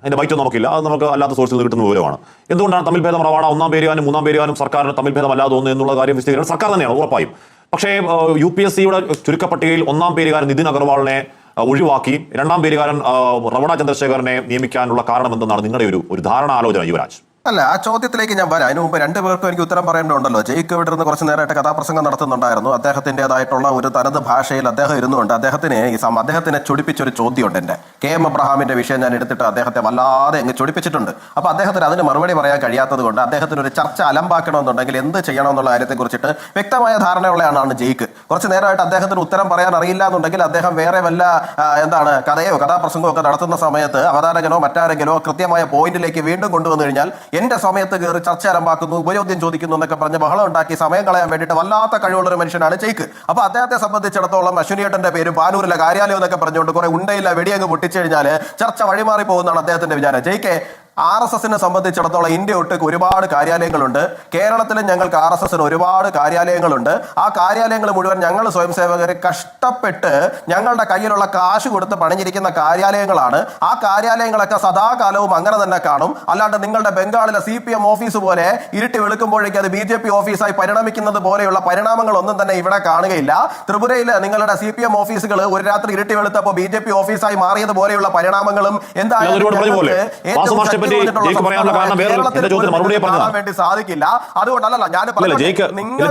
അതിന്റെ ബൈറ്റ് നമുക്കില്ല. അത് നമുക്ക് അല്ലാത്ത സോഴ്സിൽ നിന്ന് കിട്ടുന്ന വിവരമാണ്. എന്തുകൊണ്ടാണ് തമ്മിൽ ഭേദം റവാഡ ഒന്നാം പേരുകാരനും മൂന്നാം പേരുകാരനും സർക്കാരിന് തമ്മിൽ ഭേദം അല്ലാതെ എന്നുള്ള കാര്യം വിശദീകരണം സർക്കാർ തന്നെയാണ് ഉറപ്പായും. പക്ഷേ യു പി എസ് സിയുടെ ചുരുക്കപ്പട്ടികയിൽ ഒന്നാം പേരുകാരൻ നിതിൻ അഗർവാളിനെ ഒഴിവാക്കി രണ്ടാം പേരുകാരൻ റവണ ചന്ദ്രശേഖരനെ നിയമിക്കാനുള്ള കാരണം എന്തെന്നാണ് നിങ്ങളുടെ ഒരു ഒരു ധാരണ ആലോചന യുവരാജ്? അല്ല ആ ചോദ്യത്തിലേക്ക് ഞാൻ വരാം. അതിന് മുമ്പ് രണ്ടു പേർക്കും എനിക്ക് ഉത്തരം പറയേണ്ടതുണ്ടല്ലോ. ജയിക്ക് ഇവിടെ ഇരുന്ന് കുറച്ച് നേരമായിട്ട് കഥാപ്രസംഗം നടത്തുന്നുണ്ടായിരുന്നു. അദ്ദേഹത്തിന്റെതായിട്ടുള്ള ഒരു തനത് ഭാഷയിൽ അദ്ദേഹം ഇരുന്നുകൊണ്ട് അദ്ദേഹത്തിന് ഈ സം അദ്ദേഹത്തിനെ ചൊടിപ്പിച്ചൊരു ചോദ്യമുണ്ട് എന്റെ. കെ എം അബ്രഹാമിന്റെ വിഷയം ഞാൻ എടുത്തിട്ട് അദ്ദേഹത്തെ വല്ലാതെ അങ്ങ് ചൊടിപ്പിച്ചിട്ടുണ്ട്. അപ്പോൾ അദ്ദേഹത്തിന് അതിന് മറുപടി പറയാൻ കഴിയാത്തത് കൊണ്ട് അദ്ദേഹത്തിന് ഒരു ചർച്ച അലമ്പാക്കണമെന്നുണ്ടെങ്കിൽ എന്ത് ചെയ്യണം എന്നുള്ള കാര്യത്തെ കുറിച്ചിട്ട് വ്യക്തമായ ധാരണയുള്ള ആളാണ് ജയിക്ക്. കുറച്ച് നേരമായിട്ട് അദ്ദേഹത്തിന് ഉത്തരം പറയാൻ അറിയില്ല എന്നുണ്ടെങ്കിൽ അദ്ദേഹം വേറെ വല്ല എന്താണ് കഥയോ കഥാപ്രസംഗമോ ഒക്കെ നടത്തുന്ന സമയത്ത് അവതാരകനോ മറ്റാരെങ്കിലോ കൃത്യമായ പോയിന്റിലേക്ക് വീണ്ടും കൊണ്ടുവന്നു കഴിഞ്ഞാൽ എന്റെ സമയത്ത് കയറി ചർച്ച ആരംഭാക്കുന്നു ഉപയോദ്യം ചോദിക്കുന്നു എന്നൊക്കെ പറഞ്ഞ് ബഹളം ഉണ്ടാക്കി സമയം കളയാൻ വേണ്ടിയിട്ട് വല്ലാത്ത കഴിവുള്ള ഒരു മനുഷ്യനാണ് ചെയ്ക്ക് അപ്പൊ അദ്ദേഹത്തെ സംബന്ധിച്ചിടത്തോളം അശ്വിനിയേട്ടന്റെ പേര് പാനൂരിലെ കാര്യാലയം എന്നൊക്കെ പറഞ്ഞുകൊണ്ട് കുറെ ഉണ്ടയില്ല വെടിയങ്ങ് പൊട്ടിച്ചു കഴിഞ്ഞാൽ ചർച്ച വഴിമാറി പോകുന്നതാണ് അദ്ദേഹത്തിന്റെ വിചാരം. ജയിക്കെ ആർ എസ് എസിനെ സംബന്ധിച്ചിടത്തോളം ഇന്ത്യ ഒട്ടേക്ക് ഒരുപാട് കാര്യാലയങ്ങളുണ്ട്. കേരളത്തിലും ഞങ്ങൾക്ക് ആർ എസ് എസിന് ഒരുപാട് കാര്യാലയങ്ങളുണ്ട്. ആ കാര്യാലയങ്ങൾ മുഴുവൻ ഞങ്ങൾ സ്വയം സേവകരെ കഷ്ടപ്പെട്ട് ഞങ്ങളുടെ കയ്യിലുള്ള കാശ് കൊടുത്ത് പണിഞ്ഞിരിക്കുന്ന കാര്യാലയങ്ങളാണ്. ആ കാര്യാലയങ്ങളൊക്കെ സദാകാലവും അങ്ങനെ തന്നെ കാണും. അല്ലാണ്ട് നിങ്ങളുടെ ബംഗാളിലെ സി പി എം ഓഫീസ് പോലെ ഇരുട്ടി വെളുക്കുമ്പോഴേക്ക് അത് ബി ജെ പി ഓഫീസായി പരിണമിക്കുന്നത് പോലെയുള്ള പരിണാമങ്ങൾ ഒന്നും തന്നെ ഇവിടെ കാണുകയില്ല. ത്രിപുരയിൽ നിങ്ങളുടെ സി പി എം ഓഫീസുകൾ ഒരു രാത്രി ഇരുട്ടി വെളുത്തപ്പോൾ ബി ജെ പി ഓഫീസായി മാറിയത് പോലെയുള്ള പരിണാമങ്ങളും ഞാൻ ശക്തിവന്നിട്ടുള്ള ജയിക്ക് പറയാനുള്ള കാരണം വേറെ എന്റെ ചോദ്യത്തിന് മറുപടി പറഞ്ഞതാണ്. സാധിക്കില്ല. അതുകൊണ്ടല്ല ഞാൻ ജയിക്ക്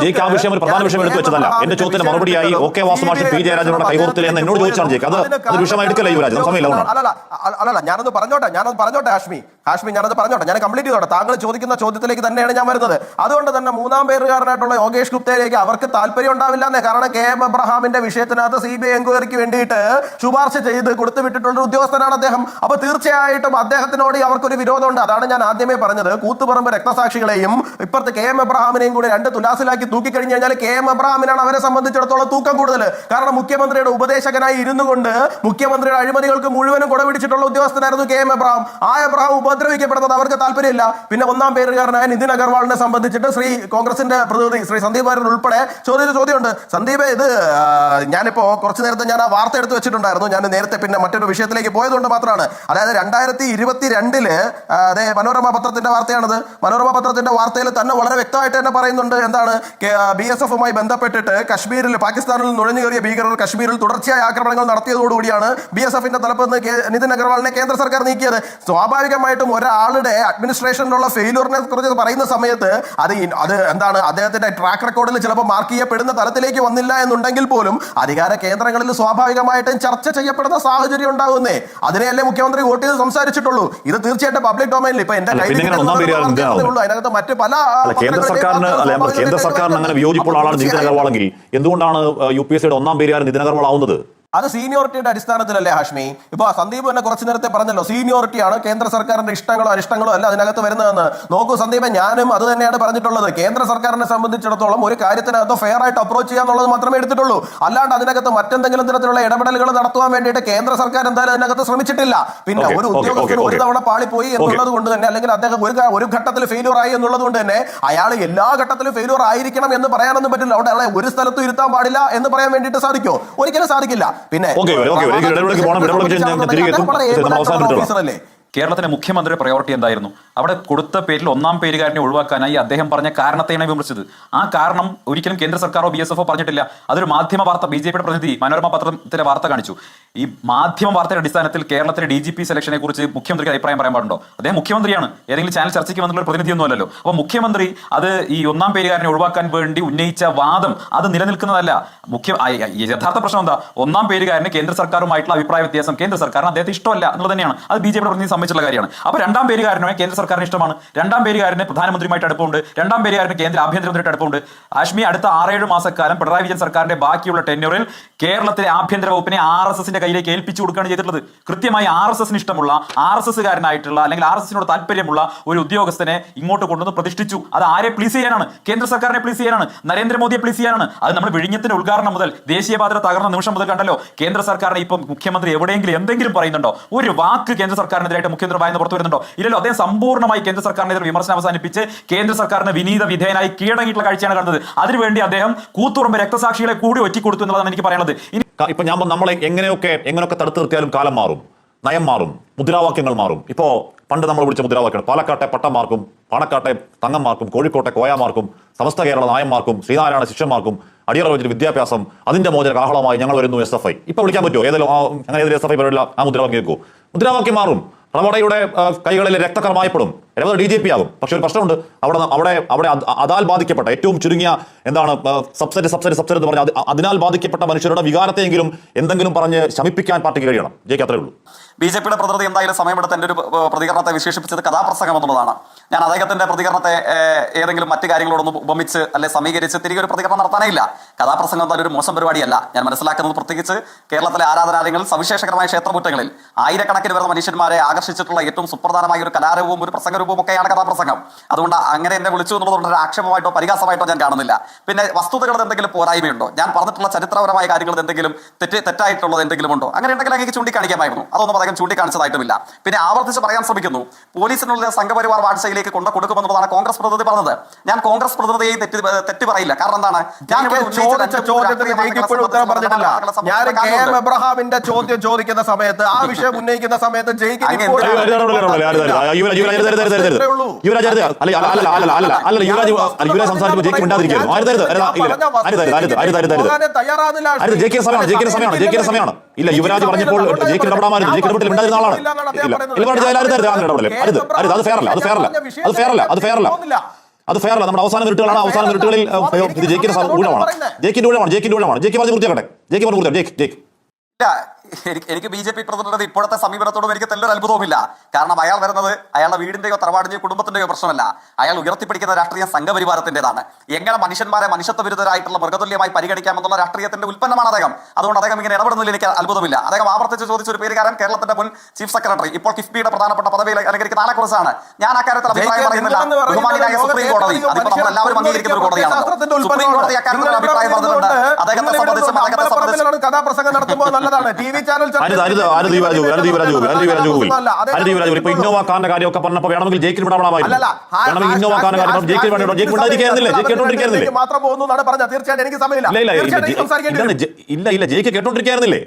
ജയിക്ക് ആ വിഷയം ഒരു പ്രധാന വിഷയം എടുത്തു വെച്ചതല്ല. എന്റെ ചോദ്യത്തിന് മറുപടിയായി ഓക്കെ വാസുമാഷൻ പി ജയരാജനോട് കൈകോർത്തില്ല എന്ന് എന്നോട് ചോദിച്ചാണ് ജയിക്ക്. അത് അത് വിഷയമായി എടുക്കല്ല യുവരാജ് സമയമില്ല അല്ലല്ല അല്ല, അല്ലല്ല ഞാനൊന്ന് പറഞ്ഞോട്ടെ ഞാനത് പറഞ്ഞോട്ടെ ഹാഷ്മി. ഹാഷ്മി ഞാനത് പറഞ്ഞോട്ടെ ഞാൻ കംപ്ലീറ്റ് ചെയ്തോട്ടെ. താങ്കൾ ചോദിക്കുന്ന ചോദ്യത്തിലേക്ക് തന്നെയാണ് ഞാൻ വരുന്നത്. അതുകൊണ്ട് തന്നെ മൂന്നാം പേരുകാരനായിട്ടുള്ള യോഗേഷ് ഗുപ്തയിലേക്ക് അവർക്ക് താല്പര്യം ഉണ്ടാവില്ല എന്നേ കാരണം കെ എം എബ്രഹാമിന്റെ വിഷയത്തിനകത്ത് സി ബി ഐ എൻക്വയറിക്ക് വേണ്ടിയിട്ട് ശുപാർശ ചെയ്ത് കൊടുത്തു വിട്ടിട്ടുള്ള ഉദ്യോഗസ്ഥനാണ് അദ്ദേഹം. അപ്പൊ തീർച്ചയായിട്ടും അദ്ദേഹത്തിനോട് അവർക്കൊരു വിരോധമുണ്ട് അതാണ് ഞാൻ ആദ്യമേ പറഞ്ഞത്. കൂത്തുപറമ്പ് രക്തസാക്ഷികളെയും ഇപ്പുറത്ത് കെ എം എബ്രഹാമിനെയും കൂടെ രണ്ട് തുലാസിലാക്കി തൂക്കിക്കഴിഞ്ഞു കഴിഞ്ഞാൽ കെ എം എബ്രഹാമിനാണ് അവരെ സംബന്ധിച്ചിടത്തോളം തൂക്കം കൂടുതൽ കാരണം മുഖ്യമന്ത്രിയുടെ ഉപദേശകനായി ഇരുന്നു കൊണ്ട് മുഖ്യമന്ത്രിയുടെ അഴിമതികൾക്ക് മുഴുവനും കുടപിടിച്ചിട്ടുള്ള ഉദ്യോഗസ്ഥനായിരുന്നു കെ എം എബ്രഹാം ആ എബ്രഹാം ഉപദ്രവിക്കപ്പെടുന്നത് അവർക്ക് താല്പര്യമില്ല. പിന്നെ ഒന്നാം പേരുകാരനായ നിതിൻ അഗർവാളിനെ സംബന്ധിച്ചിട്ട് ശ്രീ കോൺഗ്രസിന്റെ പ്രതിനിധി ശ്രീ സന്ദീപ് വാര്യൻ ഉൾപ്പെടെ ചോദിച്ച ചോദ്യമുണ്ട്. സന്ദീപ് ഇത് ഞാനിപ്പോ കുറച്ച് നേരത്തെ ഞാൻ ആ വാർത്ത എടുത്ത് വെച്ചിട്ടുണ്ടായിരുന്നു. ഞാൻ നേരത്തെ പിന്നെ മറ്റൊരു വിഷയത്തിലേക്ക് പോയതുകൊണ്ട് മാത്രമാണ്. അതായത് രണ്ടായിരത്തി ഇരുപത്തി രണ്ടിൽ അതെ മനോരമ പത്രത്തിന്റെ വാർത്തയാണത്. മനോരമ പത്രത്തിന്റെ വാർത്തയിൽ തന്നെ വളരെ വ്യക്തമായിട്ട് തന്നെ പറയുന്നുണ്ട് എന്താണ് ബി എസ് എഫുമായി ബന്ധപ്പെട്ടിട്ട് കശ്മീരിൽ പാകിസ്ഥാനിൽ നുഴഞ്ഞു കയറിയ ഭീകരർ കശ്മീരിൽ തുടർച്ചയായ ആക്രമണങ്ങൾ നടത്തിയതോടുകൂടിയാണ് ബി എസ് എഫിന്റെ നിന്ന് നിതിൻ അഗർവാളിനെ കേന്ദ്ര സർക്കാർ നീക്കിയത്. സ്വാഭാവികമായിട്ടും ഒരാളുടെ അഡ്മിനിസ്ട്രേഷനിലുള്ള ഫെയിലൂറിനെ കുറിച്ച് പറയുന്ന സമയത്ത് അത് അത് എന്താണ് അദ്ദേഹത്തിന്റെ ട്രാക്ക് റെക്കോർഡിൽ ചിലപ്പോൾ മാർക്ക് ചെയ്യപ്പെടുന്ന തലത്തിലേക്ക് വന്നില്ല എന്നുണ്ടെങ്കിൽ പോലും അധികാര കേന്ദ്രങ്ങളിൽ സ്വാഭാവികമായിട്ടും ചർച്ച ചെയ്യപ്പെടുന്ന സാഹചര്യം ഉണ്ടാകുന്നേ. അതിനെയല്ലേ മുഖ്യമന്ത്രി വോട്ട് ചെയ്ത് സംസാരിച്ചിട്ടുള്ളൂ. ഇത് തീർച്ചയായിട്ടും പബ്ലിക് ഡൊമൈനിൽ ഇപ്പൊ എന്റെ അതിനകത്ത് മറ്റ് പല കേന്ദ്ര സർക്കാരിന് അല്ല കേന്ദ്ര സർക്കാരിന് അങ്ങനെ. വിയോജിപ്പുള്ള ആളാണ് നിതിൻ അഗർവാളെങ്കിൽ എന്തുകൊണ്ടാണ് യു പി എസ് സിയുടെ ഒന്നാം പേരുകാരൻ നിതിൻ അഗർവാൾ ആവുന്നത് അത് സീനിയോറിറ്റിയുടെ അടിസ്ഥാനത്തിലല്ലേ ഹാഷ്മി? ഇപ്പൊ സന്ദീപ് തന്നെ കുറച്ചു നേരത്തെ പറഞ്ഞല്ലോ സീനിയോറിറ്റിയാണ് കേന്ദ്ര സർക്കാരിന്റെ ഇഷ്ടങ്ങളോ അനിഷ്ടങ്ങളോ അല്ല അതിനകത്ത് വരുന്നതെന്ന്. നോക്കൂ സന്ദീപ് ഞാനും അത് തന്നെയാണ് പറഞ്ഞിട്ടുള്ളത്. കേന്ദ്ര സർക്കാരിനെ സംബന്ധിച്ചിടത്തോളം ഒരു കാര്യത്തിനകത്ത് ഫെയർ ആയിട്ട് അപ്രോച്ച് ചെയ്യാന്നുള്ളത് മാത്രമേ എടുത്തിട്ടുള്ളൂ. അല്ലാണ്ട് അതിനകത്ത് മറ്റെന്തെങ്കിലും തരത്തിലുള്ള ഇടപെടലുകൾ നടത്തുവാൻ വേണ്ടിയിട്ട് കേന്ദ്ര സർക്കാർ എന്തായാലും അതിനകത്ത് ശ്രമിച്ചിട്ടില്ല. പിന്നെ ഒരു ഉദ്യോഗസ്ഥന് ഒരു. തവണ പാളിപ്പോയി എന്നുള്ളത് കൊണ്ട് തന്നെ അല്ലെങ്കിൽ അദ്ദേഹം ഒരു ഒരു ഘട്ടത്തിൽ ഫെയിലിയർ ആയി എന്നുള്ളത് കൊണ്ട് തന്നെ അയാൾ എല്ലാ ഘട്ടത്തിലും ഫെയിലിയർ ആയിരിക്കണം എന്ന് പറയാനൊന്നും പറ്റില്ല. അവിടെ അയാളെ ഒരു സ്ഥലത്തും ഇരുത്താൻ പാടില്ല എന്ന് പറയാൻ വേണ്ടിയിട്ട് സാധിക്കോ ഒരിക്കലും സാധിക്കില്ല. പിന്നെ. കേരളത്തിലെ മുഖ്യമന്ത്രിയുടെ പ്രയോറിറ്റി എന്തായിരുന്നു? അവിടെ കൊടുത്ത പേരിൽ ഒന്നാം പേരുകാരനെ ഒഴിവാക്കാനായി അദ്ദേഹം പറഞ്ഞ കാരണത്തെയാണ് വിമർശിച്ചത്. ആ കാരണം ഒരിക്കലും കേന്ദ്ര സർക്കാരോ ബി എസ് എഫോ പറഞ്ഞിട്ടില്ല. അതൊരു മാധ്യമ വാർത്ത ബി ജെ പിയുടെ പ്രതിനിധി മനോരമ പത്രത്തിലെ വാർത്ത കാണിച്ചു. ഈ മാധ്യമ വാർത്തയുടെ അടിസ്ഥാനത്തിൽ കേരളത്തിലെ ഡി ജി പി സെലക്ഷനെ കുറിച്ച് മുഖ്യമന്ത്രിക്ക് അഭിപ്രായം പറയാൻ പാടുണ്ടോ? അദ്ദേഹം മുഖ്യമന്ത്രിയാണ്. ഏതെങ്കിലും ചാനൽ ചർച്ചയ്ക്ക് വന്നിട്ടുള്ള പ്രതിനിധിയൊന്നും അല്ലല്ലോ അപ്പോൾ മുഖ്യമന്ത്രി അത് ഈ ഒന്നാം പേരുകാരനെ ഒഴിവാക്കാൻ വേണ്ടി ഉന്നയിച്ച വാദം അത് നിലനിൽക്കുന്നതല്ല. മുഖ്യ യഥാർത്ഥ പ്രശ്നം എന്താ? ഒന്നാം പേരുകാരന് കേന്ദ്ര സർക്കാരുമായിട്ടുള്ള അഭിപ്രായ വ്യത്യാസം കേന്ദ്ര സർക്കാരിന് അദ്ദേഹത്തെ ഇഷ്ടമല്ല എന്നുള്ളത് തന്നെയാണ്. അത് ബി ജെ പിയുടെ പ്രതിനിധി സംബന്ധിച്ചുള്ള കാര്യമാണ്. അപ്പോൾ രണ്ടാം പേരുകാരനെ കേന്ദ്ര സർക്കാരിന് ഇഷ്ടമാണ്. രണ്ടാം പേരുകാരന് പ്രധാനമന്ത്രിയുമായിട്ട് അടുപ്പമുണ്ട്. രണ്ടാം പേരുകാരന് കേന്ദ്ര ആഭ്യന്തരമന്ത്രിയുടെ അടുപ്പമുണ്ട്. ആഷ്മി അടുത്ത ആറേഴ് മാസക്കാലം പിണറായി വിജയൻ സർക്കാരിന്റെ ബാക്കിയുള്ള ടെന്യൂറിൽ കേരളത്തിലെ ആഭ്യന്തര വകുപ്പിനെ ആർ എസ് എസിന്റെ കയ്യിലേക്ക് ഏൽപ്പിച്ചു കൊടുക്കുകയാണ് ചെയ്തിട്ടുള്ളത്. കൃത്യമായി ആർ എസ് എസിന് ഇഷ്ടമുള്ള ആർ എസ് എസ്സുകാരനായിട്ടുള്ള അല്ലെങ്കിൽ ആർ എസ് എസിനോട് താല്പര്യമുള്ള ഒരു ഉദ്യോഗസ്ഥനെ ഇങ്ങോട്ട് കൊണ്ടുവന്ന് പ്രതിഷ്ഠിച്ചു. അത് ആരെ പ്ലീസ് ചെയ്യാനാണ്? കേന്ദ്ര സർക്കാരിനെ പ്ലീസ് ചെയ്യാനാണ്? നരേന്ദ്രമോദിയെ പ്ലീസ് ചെയ്യാനാണ്? അത് നമ്മൾ വിഴിഞ്ഞത്തിന്റെ ഉദ്ഘാടനം മുതൽ ദേശീയപാത തകർന്ന നിമിഷം മുതൽ കണ്ടല്ലോ. കേന്ദ്ര സർക്കാരിനെ ഇപ്പം മുഖ്യമന്ത്രി എവിടെയെങ്കിലും എന്തെങ്കിലും പറയുന്നുണ്ടോ? ഒരു വാക്ക് കേന്ദ്ര സർക്കാരിനെതിരായിട്ട് മുഖ്യമന്ത്രി പറയുന്നത് പുറത്തു വരുന്നുണ്ടോ? ഇല്ലല്ലോ അദ്ദേഹം സമ്പൂർണമായി കേന്ദ്ര സർക്കാരിനെതിരെ വിമർശനം അവസാനിപ്പിച്ച് കേന്ദ്ര സർക്കാരിന് വിനീത വിധേയനായി കീഴടങ്ങിയിട്ടുള്ള കാഴ്ചയാണ് കണ്ടത്. അതിനുവേണ്ടി അദ്ദേഹം കൂത്തുറമ്പ് രക്തസാക്ഷികളെ കൂടി ഒറ്റിക്കൊടുത്തു എന്നുള്ളതാണ് എനിക്ക് പറയുന്നത് ഇപ്പൊ ഞാൻ നമ്മളെ എങ്ങനെയൊക്കെ എങ്ങനെയൊക്കെ തടുത്തു നിർത്തിയാലും കാലം മാറും നയം മാറും മുദ്രാവാക്യങ്ങൾ മാറും. ഇപ്പോ പണ്ട് നമ്മൾ വിളിച്ച മുദ്രാവാക്യങ്ങൾ പാലക്കാട്ടെ പട്ടന്മാർക്കും പാണക്കാട്ടെ തങ്ങന്മാർക്കും കോഴിക്കോട്ടെ കോയാമാർക്കും സമസ്ത കേരള നായന്മാർക്കും ശ്രീനാരായണ ശിഷ്യന്മാർക്കും അടിയറ വെച്ചിട്ട് വിദ്യാഭ്യാസം അതിന്റെ മോചന കാഹളമായി ഞങ്ങൾ വരുന്നു എസ് എഫ് ഐ ഇപ്പൊ വിളിക്കാൻ പറ്റുമോ ഏതെങ്കിലും അങ്ങനെ ഏതെങ്കിലും എസ് എഫ് ഐ പരിപാടിയില്ല ആ മുദ്രാവാക്യം കേൾക്കൂ. മുദ്രാവാക്യം മാറും. റവടയുടെ ആ, കൈകളിൽ രക്തകരമായപ്പെടും രവത ഡി ജെ പി ആകും. പക്ഷെ ഒരു പ്രശ്നമുണ്ട്. അവിടെ അവിടെ അവിടെ അതാൽ ബാധിക്കപ്പെട്ട ഏറ്റവും ചുരുങ്ങിയ എന്താണ് സബ്സെറ്റ് സബ്സെറ്റ് സബ്സെറ്റ് എന്ന് പറഞ്ഞാൽ അത് അതിനാൽ ബാധിക്കപ്പെട്ട മനുഷ്യരുടെ വികാരത്തെയെങ്കിലും എന്തെങ്കിലും പറഞ്ഞ് ശമിപ്പിക്കാൻ പാർട്ടിക്ക് കഴിയണം. ജയിക്ക് അത്രേ ഉള്ളൂ. ബി ജെ പിയുടെ പ്രതിനിധി എന്തായാലും സമയമെടുത്ത് എന്റെ ഒരു പ്രതികരണത്തെ വിശേഷിപ്പിച്ചത് കഥാപ്രസംഗം എന്നുള്ളതാണ്. ഞാൻ അദ്ദേഹത്തിന്റെ പ്രതികരണത്തെ ഏതെങ്കിലും മറ്റു കാര്യങ്ങളോടൊന്ന് ഉപമിച്ച് അല്ലെ സമീകരിച്ച് തിരികെ ഒരു പ്രതികരണം നടത്താനേ ഇല്ല കഥാപ്രസംഗം എന്തായാലും ഒരു മോശം പരിപാടിയല്ല. ഞാൻ മനസ്സിലാക്കുന്നത് പ്രത്യേകിച്ച് കേരളത്തിലെ ആരാധനാലയങ്ങളിൽ സവിശേഷകരമായ ക്ഷേത്രമുറ്റങ്ങളിൽ ആയിരക്കണക്കിന് വരുന്ന മനുഷ്യന്മാരെ ആകർഷിച്ചിട്ടുള്ള ഏറ്റവും സുപ്രധാനമായ ഒരു കലാരൂപവും ഒരു പ്രസംഗരൂപവും ഒക്കെയാണ് കഥാപ്രസംഗം. അതുകൊണ്ട് അങ്ങനെ എന്നെ വിളിച്ചു എന്നുള്ളതുകൊണ്ട് ഒരു ആക്ഷേപമായിട്ടോ പരിഹാസമായിട്ടോ ഞാൻ കാണുന്നില്ല. പിന്നെ വസ്തുതകളുടെ എന്തെങ്കിലും പോരായ്മയുണ്ടോ? ഞാൻ പറഞ്ഞിട്ടുള്ള ചരിത്രപരമായ കാര്യങ്ങളിൽ എന്തെങ്കിലും തെറ്റ് തെറ്റായിട്ടുള്ളത് എന്തെങ്കിലും ഉണ്ടോ? അങ്ങനെ ഉണ്ടെങ്കിൽ അങ്ങനെ ചൂണ്ടിക്കാണിക്കാമായിരുന്നു. അതൊന്നും അദ്ദേഹം ചൂണ്ടിക്കാണിച്ചതായിട്ടുമില്ല പിന്നെ ആവർത്തിച്ച് പറയാൻ ശ്രമിക്കുന്നു പോലീസിനുള്ള സംഘപരിവാർ വാഴ്ചയിലേക്ക് കൊണ്ടു കൊടുക്കുമെന്നുള്ളതാണ് കോൺഗ്രസ് പ്രതിനിധി പറഞ്ഞത് ഞാൻ കോൺഗ്രസ് പ്രതിനിധിയെ തെറ്റ് തെറ്റ് പറയില്ല കാരണം എന്താണ് ഞാൻ. എബ്രഹാമിന്റെ ചോദ്യം ചോദിക്കുന്ന സമയത്ത് ആ വിഷയം ഉന്നയിക്കുന്ന സമയത്ത് തയ്യാറാകുന്നില്ല സമയമാണ് ജയിക്കുന്ന സമയമാണ് ജയിക്കുന്ന സമയമാണ് ഇല്ല യുവരാജ് പറഞ്ഞപ്പോൾ ജയിക്കുന്ന ഇടപെടാമായിരുന്നു ജയിക്കുന്ന ഇടപെടൽ ഉണ്ടായിരുന്ന ആളാണ്. ഇല്ല ഇടപാട് അരുത് അങ്ങനെ ഇടപെടൽ അരുത് അരുത് അത് ഫെയർ അല്ല അത് ഫെയർ അല്ല അത് ഫെയർ അല്ല അത് ഫെയർ അല്ല. അത് ഫെയർ അല്ല. നമ്മുടെ അവസാന മിനിറ്റുകളാണ് അവസാന മിനിറ്റുകളിൽ ഇത് ജയിക്കിന്റെ ഊഴമാണ്. ജയിക്കിന്റെ ഊഴമാണ് ജയിക്കിന്റെ ഊഴമാണ്. ജയിക്ക് പറഞ്ഞ് പൂർത്തിയാക്കട്ടെ. ജയിക്ക് പറഞ്ഞ് പൂർത്തിയാക്കട്ടെ ജയിക്ക് ജയിക്ക്. എനിക്ക് എനിക്ക് ബി ജെ പി പ്രസിഡന്റിന്റെ ഇപ്പോഴത്തെ സമീപനത്തോടും എനിക്ക് തെല്ലൊരു അത്ഭുതവുമില്ല. കാരണം അയാൾ വരുന്നത് അയാളുടെ വീടിന്റെയോ തറവാടിന്റെയോ കുടുംബത്തിന്റെയോ പ്രശ്നമല്ല. അയാൾ ഉയർത്തിപ്പിടിക്കുന്ന രാഷ്ട്രീയ സംഘപരിവാരത്തിന്റേതാണ്. എങ്ങനെ മനുഷ്യന്മാരെ മനുഷ്യത്വ വിരുദ്ധരായിട്ടുള്ള മൃഗതുല്യമായി പരിഗണിക്കാമെന്നുള്ള രാഷ്ട്രീയത്തിന്റെ ഉൽപ്പന്നമാണ് അദ്ദേഹം. അതുകൊണ്ട് അദ്ദേഹം ഇങ്ങനെ ഇടപെടുന്നതിൽ എനിക്ക് അത്ഭുതമില്ല. അദ്ദേഹം ആവർത്തിച്ച് ചോദിച്ച ഒരു പേരുകാരൻ കേരളത്തിന്റെ മുൻ ചീഫ് സെക്രട്ടറി ഇപ്പോൾ കിഫ്ബിയുടെ പ്രധാനപ്പെട്ട പദവിയിൽ അലങ്കരിക്കുന്ന ആളെക്കുറിച്ചാണ്. ഞാൻ അക്കാര്യത്തിൽ അഭിപ്രായം പറയുന്നില്ല. ബഹുമാനിയായ സുപ്രീം കോടതി. അതിപ്പോൾ അതിപ്പോ നമ്മൾ എല്ലാവരും അംഗീകരിക്കുന്ന ഒരു കോടതിയാണ്. സുപ്രീം. കോടതി അക്കാര്യത്തിൽ അഭിപ്രായം പറഞ്ഞിട്ടുണ്ട് അദ്ദേഹത്തെ സംബന്ധിച്ചും കഥാപ്രസംഗം നടത്തുമ്പോൾ നല്ലതാണ്. ടി വി ഇപ്പൊ ഇന്നോവ കാറിന്റെ കാര്യമൊക്കെ പറഞ്ഞപ്പോ വേണമെങ്കിൽ ജയിക്കിൽ വിടാമായിരുന്നു അല്ലല്ല ആ- വേണമെങ്കിൽ ഇന്നോവ കാറിന്റെ കാര്യം ജയിക്കിൽ വേണ്ടി ജയിക്കിൽ ഇല്ല ഇല്ല ജയിക്ക് കേട്ടോണ്ടിരിക്കായിരുന്നില്ലേ